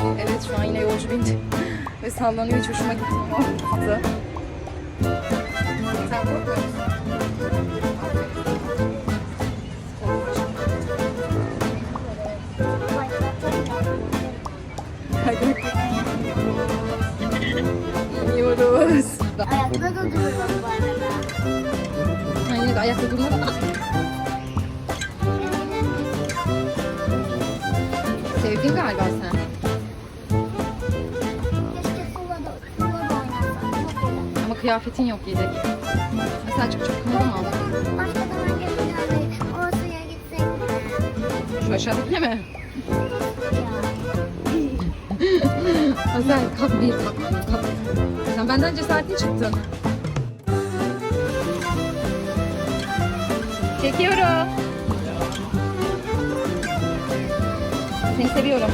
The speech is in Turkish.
Evet şu an yine yolcu bindi. Ve sallanıyor hiç hoşuma gitmiyor. Sen? Hadi. İniyoruz. Ayakta da duruyorum bu arada. Aynen ayakta durma. Sevdin galiba sen. kıyafetin yok yedek. Mesela çok çok mı aldın? Başka zaman. O suya gitsek mi? Şu aşağıdakine mi? Hasan kalk bir kalk bir kalk. Sen benden cesaretli çıktın. Çekiyorum. Seni seviyorum.